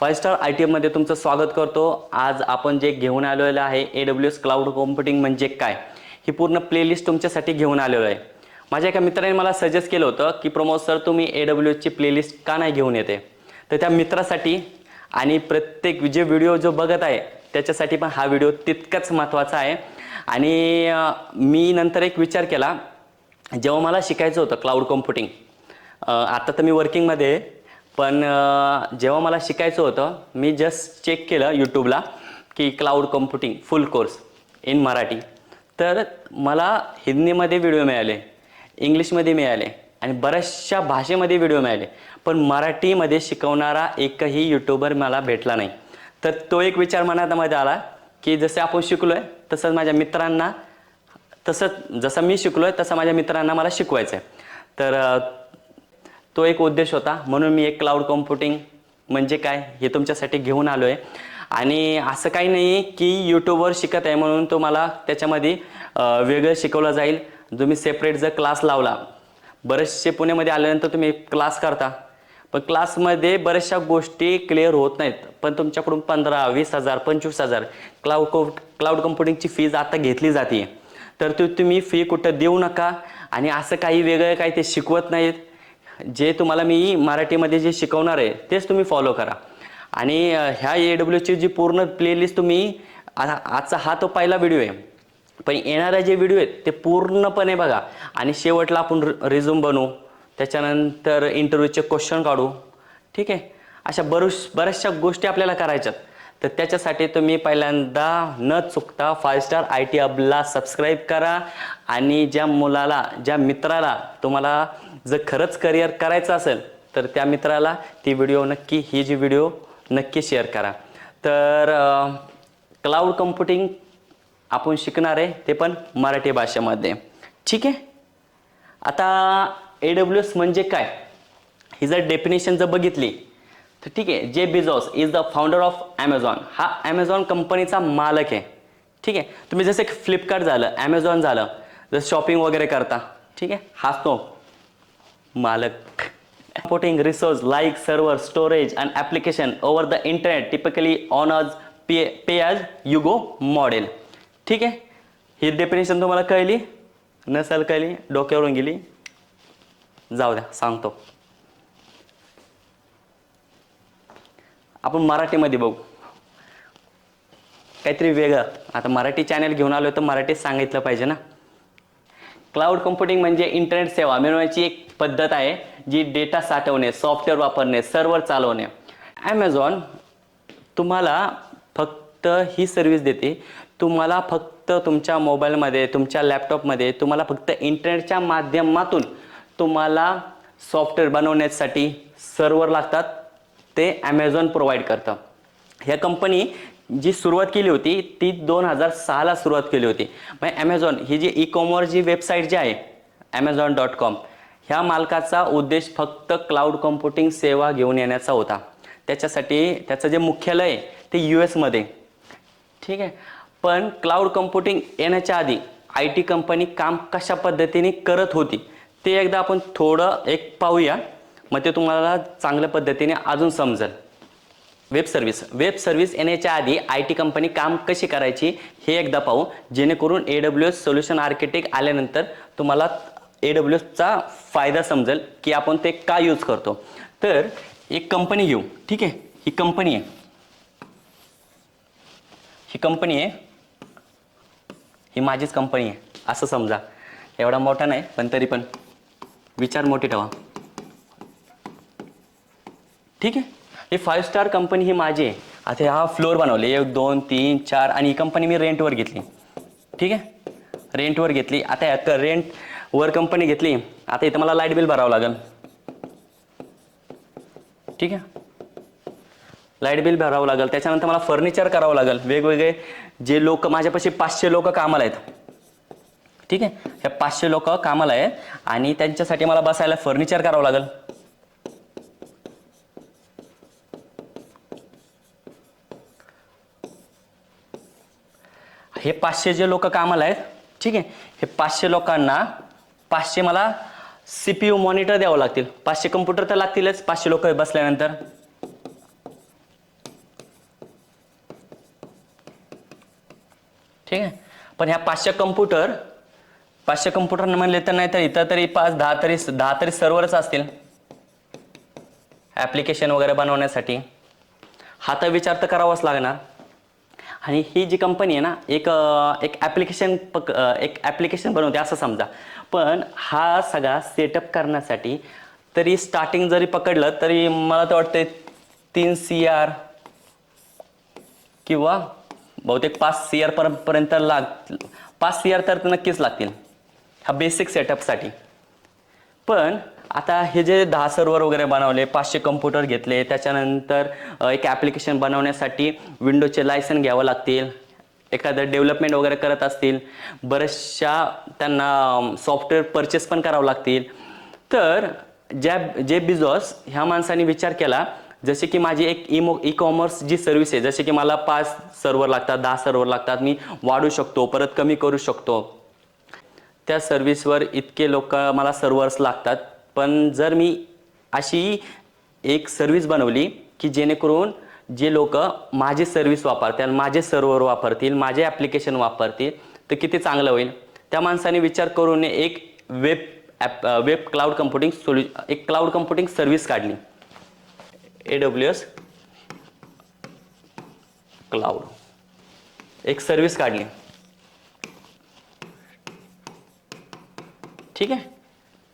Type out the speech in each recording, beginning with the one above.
Five star I T एममध्ये तुमचं स्वागत करतो. आज आपण जे घेऊन आलेलं आहे A W S cloud computing म्हणजे काय? ही पूर्ण प्लेलिस्ट तुमच्यासाठी घेऊन आलेलो आहे. माझ्या एका मित्राने मला सजेस्ट केलं होतं की प्रमोद सर तुम्ही ए डब्ल्यू एसची प्लेलिस्ट का नाही घेऊन येते? तर त्या मित्रासाठी आणि प्रत्येक जे व्हिडिओ जो बघत आहे त्याच्यासाठी पण हा व्हिडिओ तितकाच महत्त्वाचा आहे. आणि मी नंतर एक विचार केला जेव्हा मला शिकायचं होतं क्लाउड कॉम्प्युटिंग आता तर मी वर्किंगमध्ये आहे. पण जेव्हा मला शिकायचं होतं मी जस्ट चेक केलं यूट्यूबला की cloud computing full course in Marathi. तर मला हिंदीमध्ये व्हिडिओ मिळाले इंग्लिशमध्ये मिळाले आणि बऱ्याचशा भाषेमध्ये व्हिडिओ मिळाले. पण मराठीमध्ये शिकवणारा एकही यूट्यूबर मला भेटला नाही. तर तो एक विचार मनामध्ये आला की जसे आपण शिकलो आहे तसंच माझ्या मित्रांना तसंच जसं मी शिकलो आहे तसं माझ्या मित्रांना मला शिकवायचं आहे तर तो एक उद्देश होता. म्हणून मी एक क्लाउड कॉम्प्युटिंग म्हणजे काय हे तुमच्यासाठी घेऊन आलो आहे आणि असं काही नाही की यूट्यूबवर शिकत आहे म्हणून तुम्हाला त्याच्यामध्ये वेगळं शिकवलं जाईल. तुम्ही सेपरेट जर क्लास लावला बरेचसे पुण्यामध्ये आल्यानंतर तुम्ही क्लास करता. पण क्लासमध्ये बऱ्याचशा गोष्टी क्लिअर होत नाहीत. पण तुमच्याकडून पंधरा वीस हजार पंचवीस हजार क्लाउड को क्लाउड कम्प्युटिंगची फीज आता घेतली जाते तर ती तुम्ही फी कुठं देऊ नका. आणि असं काही वेगळं काही ते शिकवत नाहीत. जे तुम्हाला मी मराठीमध्ये जे शिकवणार आहे तेच तुम्ही फॉलो करा. आणि ह्या ए डब्ल्यूची जी पूर्ण प्लेलिस्ट तुम्ही आजचा हा तो पहिला व्हिडिओ आहे. पण येणारे जे व्हिडिओ आहेत ते पूर्णपणे बघा. आणि शेवटला आपण रिझ्यूम बनवू. त्याच्यानंतर इंटरव्ह्यूचे क्वेश्चन काढू. ठीक आहे? अशा बरेच बऱ्याचशा गोष्टी आपल्याला करायच्यात. तर त्याच्यासाठी तुम्ही पहिल्यांदा न चुकता फाय स्टार आय टी हबला सबस्क्राईब करा आणि ज्या मुलाला ज्या मित्राला तुम्हाला जर खरंच करिअर करायचं असेल तर त्या मित्राला ती व्हिडिओ नक्की ही जी व्हिडिओ नक्की शेअर करा. तर क्लाउड कम्प्युटिंग आपण शिकणार आहे ते पण मराठी भाषेमध्ये. ठीक आहे? आता ए डब्ल्यू एस म्हणजे काय? ही जर डेफिनेशन जर बघितली तर ठीक आहे जे Bezos is the founder of Amazon हा ॲमेझॉन कंपनीचा मालक आहे. ठीक आहे तुम्ही जसं फ्लिपकार्ट झालं ॲमेझॉन झालं जसं शॉपिंग वगैरे करता ठीक आहे हाच तो मालक. Supporting resource like server storage and application over the internet typically on as pay pay as युगो model ठीक आहे ही डेफिनेशन तुम्हाला कळली? नसेल कळली डोक्यावरून गेली? जाऊ द्या सांगतो. आपण मराठीमध्ये बघू. काहीतरी वेगळं. आता मराठी चॅनल घेऊन आलो तर मराठीत सांगितलं पाहिजे ना. क्लाउड कम्प्युटिंग म्हणजे इंटरनेट सेवा. मिळवण्याची एक पद्धत आहे जी डेटा साठवणे सॉफ्टवेअर वापरणे सर्व्हर चालवणे. ॲमेझॉन तुम्हाला फक्त ही सर्व्हिस देते. तुम्हाला फक्त तुमच्या मोबाईलमध्ये तुमच्या लॅपटॉपमध्ये तुम्हाला फक्त इंटरनेटच्या माध्यमातून तुम्हाला सॉफ्टवेअर बनवण्यासाठी सर्व्हर लागतात. ते ॲमेझॉन प्रोव्हाइड करतं. ह्या कंपनी जी सुरुवात केली होती ती दोन हजार सहाला सुरुवात केली होती. म्हणजे ॲमेझॉन ही जी ई कॉमर्स जी वेबसाईट जी आहे ॲमेझॉन डॉट कॉम ह्या मालकाचा उद्देश फक्त क्लाउड कॉम्प्युटिंग सेवा घेऊन येण्याचा होता. त्याच्यासाठी त्याचं जे मुख्यालय आहे ते यू एसमध्ये ठीक आहे? पण क्लाउड कम्प्युटिंग येण्याच्या आधी आय टी कंपनी काम कशा पद्धतीने करत होती ते एकदा आपण थोडं एक पाहूया. मग ते तुम्हाला चांगल्या पद्धतीने अजून समजेल. वेब सर्व्हिस वेब सर्व्हिस येण्याच्या आधी आय टी कंपनी काम कशी करायची हे एकदा पाहू. जेणेकरून A W S solution architect आल्यानंतर तुम्हाला ए डब्ल्यू एसचा फायदा समजेल की आपण ते का यूज करतो. तर एक कंपनी घेऊ. ठीक आहे? ही कंपनी आहे. ही कंपनी आहे. ही माझीच कंपनी आहे. असं समजा. एवढा मोठा नाही पण तरी पण. विचार मोठी ठेवा. ठीक आहे? ही फाईव्ह स्टार कंपनी ही माझी आहे. आता हा फ्लोअर बनवले. एक दोन तीन चार आणि ही कंपनी मी रेंटवर घेतली. ठीक आहे? रेंटवर घेतली. आता आता रेंट वर कंपनी घेतली. आता इथं मला लाइट बिल भरावं लागेल. ठीक आहे? लाइट बिल भरावं लागेल. त्याच्यानंतर मला फर्निचर करावं लागेल. वेगवेगळे जे लोक माझ्यापाशी पाचशे लोक कामाला आहेत. ठीक आहे? हे पाचशे लोक कामाला आहेत आणि त्यांच्यासाठी मला बसायला फर्निचर करावं लागेल. हे पाचशे जे लोक कामाला आहेत ठीक आहे? हे पाचशे लोकांना पाचशे मला सी पी यू मॉनिटर द्यावं लागतील. पाचशे कम्प्युटर तर लागतीलच पाचशे लोक बसल्यानंतर. ठीक आहे? पण ह्या पाचशे कम्प्युटर पाचशे कम्प्युटर म्हणले तर नाही तर इतर तरी पाच दहा तरी दहा तरी सर्व्हरच असतील. ॲप्लिकेशन वगैरे बनवण्यासाठी. हा तर विचार तर करावाच लागणार. आणि ही जी कंपनी आहे ना एक एक ॲप्लिकेशन पक एक ॲप्लिकेशन बनवते असं समजा. पण हा सगळा सेटअप करण्यासाठी तरी स्टार्टिंग जरी पकडलं तरी मला तर वाटतं तीन सी आर किंवा बहुतेक पाच सी आर पर्यंत लाग पाच सी आर तर नक्कीच लागतील. हा बेसिक सेटअपसाठी पण आता हे जे दहा सर्व्हर वगैरे बनवले पाचशे कम्प्युटर घेतले त्याच्यानंतर एक ॲप्लिकेशन बनवण्यासाठी विंडोचे लायसन घ्यावं लागतील एखादं डेव्हलपमेंट वगैरे करत असतील बऱ्याचशा त्यांना सॉफ्टवेअर परचेस पण करावं लागतील. तर ज्या जे बिझॉस ह्या माणसाने विचार केला जसे की माझी एक इमो ई कॉमर्स जी सर्व्हिस आहे जसे की मला पाच सर्व्हर लागतात दहा सर्व्हर लागतात मी वाढू शकतो परत कमी करू शकतो. त्या सर्व्हिसवर इतके लोक मला सर्व्हर्स लागतात पण जर मी अशी एक सर्व्हिस बनवली की जेणेकरून जे लोक माझी सर्व्हिस वापरतील माझे सर्व्हर वापरतील माझे ॲप्लिकेशन वापरतील तर किती चांगलं होईल? त्या माणसाने विचार करून एक web app web cloud computing सोल्यू एक क्लाउड कम्प्युटिंग सर्व्हिस काढली. ए डब्ल्यू एस क्लाउड एक सर्व्हिस काढली. ठीक आहे?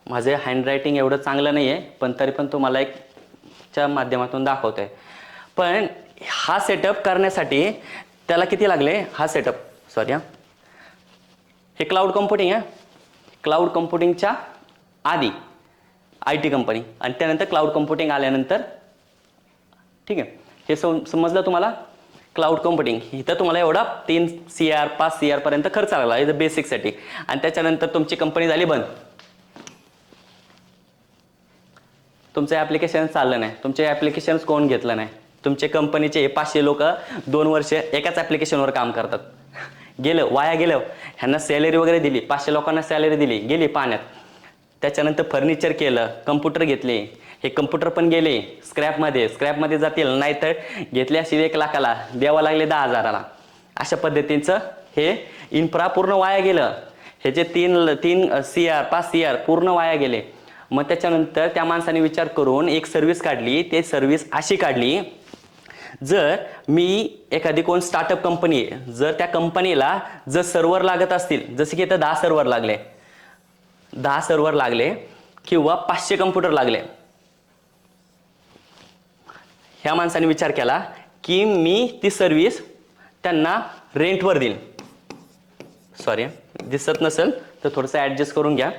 माझे हँडरायटिंग एवढं चांगलं नाही आहे पण तरी पण तुम्हाला एक च्या माध्यमातून दाखवतोय. पण हा सेटअप करण्यासाठी त्याला किती लागले? हा सेटअप सॉरी हां. हे क्लाउड कम्प्युटिंग आहे. क्लाउड कम्प्युटिंगच्या आधी आय टी कंपनी आणि त्यानंतर क्लाउड कम्प्युटिंग आल्यानंतर ठीक आहे. हे सम समजलं तुम्हाला? क्लाउड कम्प्युटिंग इथं तुम्हाला एवढा तीन सी आर पाच सी आरपर्यंत खर्च लागला. इथं बेसिकसाठी आणि त्याच्यानंतर तुमची कंपनी झाली बंद. तुमचं ॲप्लिकेशन चाललं नाही. तुमचे ॲप्लिकेशन्स कोण घेतलं नाही? तुमचे कंपनीचे पाचशे लोक दोन वर्ष एकाच ॲप्लिकेशनवर काम करतात. गेलं वाया गेलं. ह्यांना सॅलरी वगैरे दिली. पाचशे लोकांना सॅलरी दिली. गेली पाण्यात. त्याच्यानंतर फर्निचर केलं कम्प्युटर घेतले. हे कम्प्युटर पण गेले. स्क्रॅपमध्ये स्क्रॅपमध्ये जातील. नाहीतर घेतले एक लाखाला. द्यावं लागले दहा हजाराला. अशा पद्धतीचं हे इन्फ्रा पूर्ण वाया गेलं. हे जे तीन तीन सी आर पाच सी आर पूर्ण वाया गेले. मग त्याच्यानंतर त्या माणसाने विचार करून एक सर्व्हिस काढली. ते सर्व्हिस अशी काढली जर मी एखादी कोण स्टार्टअप कंपनी आहे जर त्या कंपनीला जर सर्व्हर लागत असतील जसे की इथं दहा सर्व्हर लागले दहा सर्व्हर लागले किंवा पाचशे कम्प्युटर लागले. ह्या माणसाने विचार केला की मी ती सर्व्हिस त्यांना रेंटवर देईन. सॉरी दिसत नसेल तर थोडंसं ॲडजस्ट करून घ्या.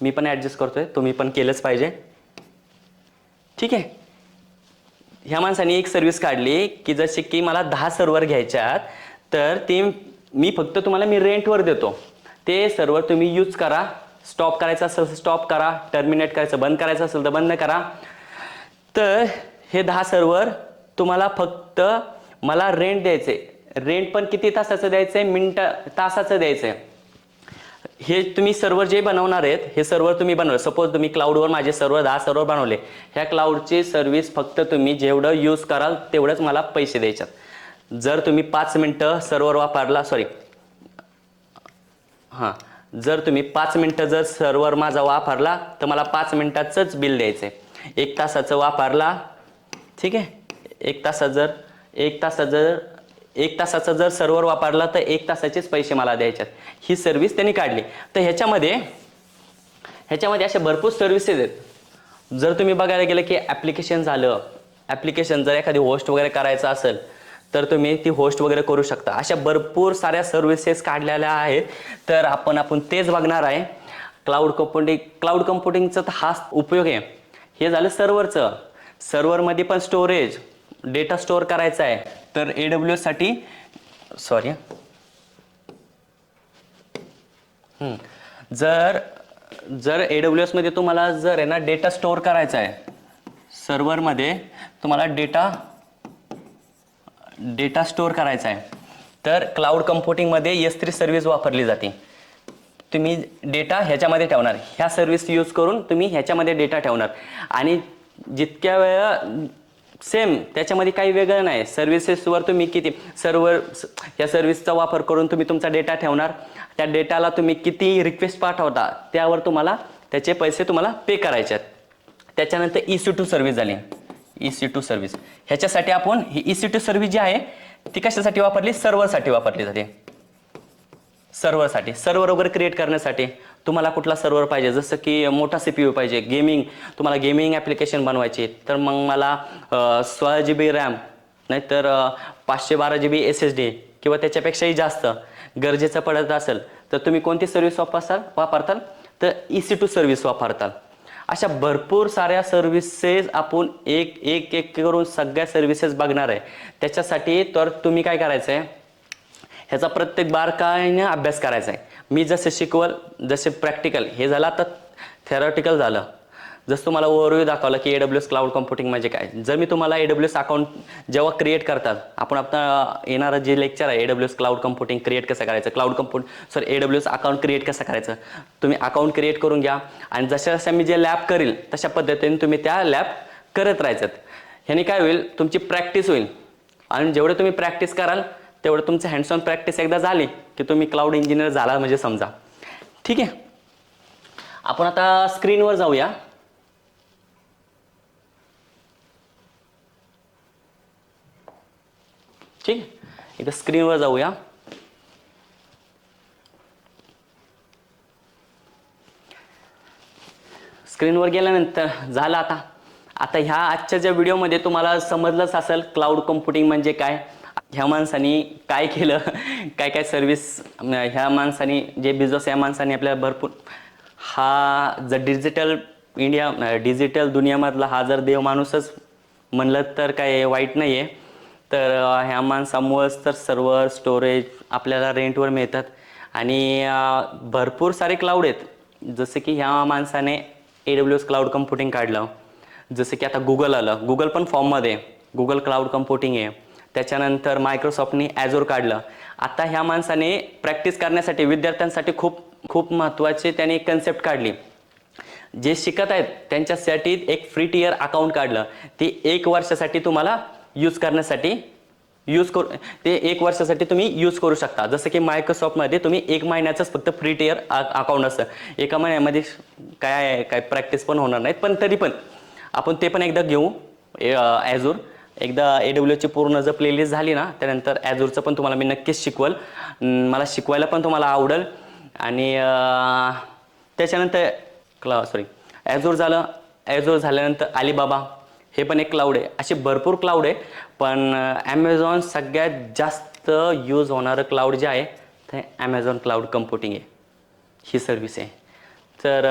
मी पण ॲडजस्ट करतोय. तुम्ही पण केलंच पाहिजे. ठीक आहे. ह्या माणसाने एक सर्व्हिस काढली की जसे की मला दहा सर्व्हर घ्यायच्यात तर ते मी फक्त तुम्हाला मी रेंटवर देतो. ते सर्व्हर तुम्ही यूज करा. स्टॉप करायचं असेल स्टॉप करा. टर्मिनेट करायचं बंद करायचं असेल तर बंद करा. तर हे दहा सर्व्हर तुम्हाला फक्त मला रेंट द्यायचे रेंट पण किती तासाचं द्यायचं आहे मिनटं तासाचं द्यायचं आहे हे तुम्ही सर्व्हर जे बनवणार आहेत हे सर्व्हर तुम्ही बनवलं. सपोज तुम्ही क्लाउडवर माझे सर्व्हर दहा सर्व्हर बनवले. ह्या क्लाउडची सर्व्हिस फक्त तुम्ही जेवढं यूज कराल तेवढंच मला पैसे द्यायच्यात. जर तुम्ही पाच मिनटं सर्व्हर वापरला सॉरी हां. जर तुम्ही पाच मिनटं जर सर्व्हर माझा वापरला तर मला पाच मिनटाचंच बिल द्यायचं आहे एक तासाचं वापरला ठीक आहे? एक तासात जर एक तासात जर एक तासाचा जर सर्व्हर वापरला तर एक तासाचेच पैसे मला द्यायच्यात. ही सर्व्हिस त्यांनी काढली. तर ह्याच्यामध्ये ह्याच्यामध्ये अशा भरपूर सर्व्हिसेस आहेत. जर तुम्ही बघायला गेलं की ॲप्लिकेशन झालं ॲप्लिकेशन जर एखादी होस्ट वगैरे करायचं असेल तर तुम्ही ती होस्ट वगैरे करू शकता. अशा भरपूर साऱ्या सर्व्हिसेस काढलेल्या आहेत. तर आपण आपण तेच बघणार आहे. क्लाउड कम्प्युटिंग क्लाउड कम्प्युटिंगचा तर हाच उपयोग आहे. हे झालं सर्व्हरचं सर्व्हरमध्ये पण स्टोरेज डेटा स्टोअर करायचा आहे. तर ए डब्ल्यू एससाठी सॉरी जर जर ए डब्ल्यू एसमध्ये तुम्हाला जर आहे ना डेटा स्टोअर करायचा आहे सर्व्हरमध्ये तुम्हाला डेटा डेटा स्टोअर करायचा आहे. तर क्लाउड कम्प्युटिंगमध्ये एस थ्री सर्व्हिस वापरली जाते. तुम्ही डेटा ह्याच्यामध्ये ठेवणार. ह्या सर्व्हिस यूज करून तुम्ही ह्याच्यामध्ये डेटा ठेवणार. आणि जितक्या वेळा सेम त्याच्यामध्ये काही वेगळं नाही. सर्व्हिसेसवर तुम्ही किती सर्व्हर या सर्व्हिसचा वापर करून तुम्ही तुमचा डेटा ठेवणार. त्या डेटाला तुम्ही किती रिक्वेस्ट पाठवता त्यावर तुम्हाला त्याचे पैसे तुम्हाला पे करायचे आहेत. त्याच्यानंतर ई सी टू सर्व्हिस झाली. ई सी टू सर्व्हिस ह्याच्यासाठी आपण ही ई सी टू सर्व्हिस जी आहे ती कशासाठी वापरली? सर्व्हरसाठी वापरली जाते. सर्व्हरसाठी सर्व्हर वगैरे क्रिएट करण्यासाठी. तुम्हाला कुठला सर्व्हर पाहिजे? जसं की मोठा सी पी यू पाहिजे गेमिंग तुम्हाला गेमिंग ॲप्लिकेशन बनवायची. तर मग मला सोळा जी बी रॅम नाहीतर पाचशे बारा G B S S D किंवा त्याच्यापेक्षाही जास्त गरजेचं पडत असेल तर तुम्ही कोणती सर्व्हिस वापरसाल? वापरताल? तर ई सी टू सर्व्हिस वापरताल. अशा भरपूर साऱ्या सर्व्हिसेस आपण एक एक एक करून सगळ्या सर्व्हिसेस बघणार आहे. त्याच्यासाठी तर तुम्ही काय करायचं आहे ह्याचा प्रत्येक बारकाईने अभ्यास करायचा आहे मी जसे शिकवल जसे प्रॅक्टिकल हे झालं आता थेरॉटिकल झालं. जसं तुम्हाला ओव्हरव्ह्यू दाखवलं की A W S cloud computing म्हणजे काय? जर मी तुम्हाला ए डब्ल्यू एस अकाउंट जेव्हा क्रिएट करतात आपण आता येणारं जे लेक्चर आहे A W S cloud computing create कसं करायचं? Cloud compute sorry A W S account create कसं करायचं? तुम्ही अकाउंट क्रिएट करून घ्या. आणि जशा जशा मी जे लॅब करील तशा पद्धतीने तुम्ही त्या लॅब करत राहायचं. ह्याने काय होईल? तुमची प्रॅक्टिस होईल. आणि जेवढं तुम्ही प्रॅक्टिस कराल तेवढं तुमचं हँड्स ऑन प्रॅक्टिस एकदा झाली की तुम्ही क्लाउड इंजिनियर झाला म्हणजे समजा. ठीक आहे? आपण आता स्क्रीनवर जाऊया. ठीक आहे? एकदा स्क्रीनवर जाऊया. स्क्रीनवर गेल्यानंतर झालं आता. आता ह्या आजच्या ज्या व्हिडिओमध्ये तुम्हाला समजलंच असेल क्लाउड कम्प्युटिंग म्हणजे काय? ह्या माणसानी काय केलं काय काय सर्विस ह्या माणसानी जे बिझनेस या माणसाने आपल्याला भरपूर हा जर डिजिटल इंडिया डिजिटल दुनियामधला हा जर देव माणूसच म्हणलं तर काय वाईट नाही आहे तर ह्या माणसामुळंच तर सर्व्हर स्टोरेज आपल्याला रेंटवर मिळतात. आणि भरपूर सारे क्लाउड आहेत. जसं की ह्या माणसाने A W S cloud computing काढलं. जसं की आता गुगल आलं. गुगल पण फॉर्ममध्ये गुगल क्लाउड कम्प्युटिंग आहे. त्याच्यानंतर मायक्रोसॉफ्टने ॲझोर काढलं. आता ह्या माणसाने प्रॅक्टिस करण्यासाठी विद्यार्थ्यांसाठी खूप खूप महत्त्वाचे त्याने एक कन्सेप्ट काढली. जे शिकत आहेत त्यांच्यासाठी एक फ्री टियर अकाउंट काढलं. ते एक वर्षासाठी तुम्हाला यूज करण्यासाठी यूज करू ते एक वर्षासाठी तुम्ही यूज करू शकता. जसं की मायक्रोसॉफ्टमध्ये तुम्ही एक महिन्याचंच फक्त फ्री टियर अकाउंट असतं. एका महिन्यामध्ये काय आहे, काय प्रॅक्टिस पण होणार नाहीत पण तरी पण आपण ते पण एकदा घेऊ ॲझूर एकदा ए डब्ल्यू ची पूर्ण जर प्लेलिस्ट झाली ना त्यानंतर ॲझूरचं पण तुम्हाला मी नक्कीच शिकवल. मला शिकवायला पण तुम्हाला आवडेल. आणि त्याच्यानंतर क्ला सॉरी ॲझोर झालं. ॲझोर झाल्यानंतर अलिबाबा हे पण एक क्लाउड आहे. असे भरपूर क्लाउड आहे. पण ॲमेझॉन सगळ्यात जास्त यूज होणारं क्लाउड जे आहे ते ॲमेझॉन क्लाउड कम्प्युटिंग आहे. ही सर्व्हिस आहे. तर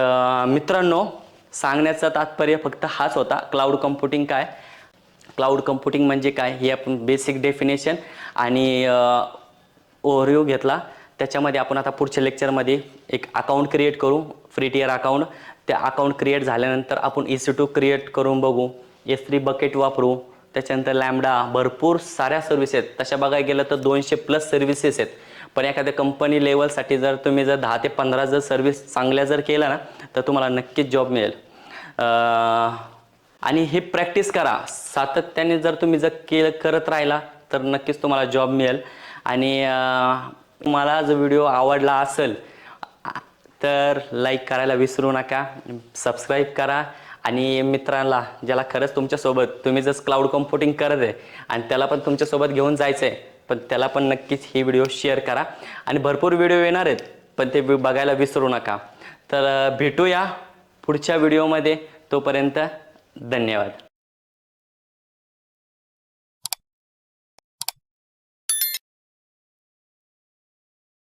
मित्रांनो सांगण्याचं तात्पर्य फक्त हाच होता. क्लाउड कम्प्युटिंग काय? क्लाउड कम्प्युटिंग म्हणजे काय हे आपण बेसिक डेफिनेशन आणि ओव्हरव्ह्यू घेतला. त्याच्यामध्ये आपण आता पुढच्या लेक्चरमध्ये एक अकाउंट क्रिएट करू फ्री टिअर अकाउंट त्या अकाउंट क्रिएट झाल्यानंतर आपण ई सी टू क्रिएट करून बघू. एस थ्री बकेट वापरू. त्याच्यानंतर लॅमडा भरपूर साऱ्या सर्व्हिस आहेत. तशा बघायला गेलं तर दोनशे प्लस सर्व्हिसेस आहेत. पण एखाद्या कंपनी लेवलसाठी जर तुम्ही जर दहा ते पंधरा जर सर्व्हिस चांगल्या जर केल्या ना तर तुम्हाला नक्कीच जॉब मिळेल. आणि हे प्रॅक्टिस करा. सातत्याने जर तुम्ही जर केलं करत राहिला तर नक्कीच तुम्हाला जॉब मिळेल. आणि तुम्हाला जर व्हिडिओ आवडला असेल तर लाईक करायला विसरू नका. सबस्क्राईब करा. आणि मित्रांना ज्याला खरंच तुमच्यासोबत तुम्ही जर क्लाउड कम्प्युटिंग करत आहे आणि त्याला पण तुमच्यासोबत घेऊन जायचं आहे पण त्याला पण नक्कीच ही व्हिडिओ शेअर करा. आणि भरपूर व्हिडिओ येणार आहेत पण ते बघायला विसरू नका. तर भेटूया पुढच्या व्हिडिओमध्ये तोपर्यंत धन्यवाद.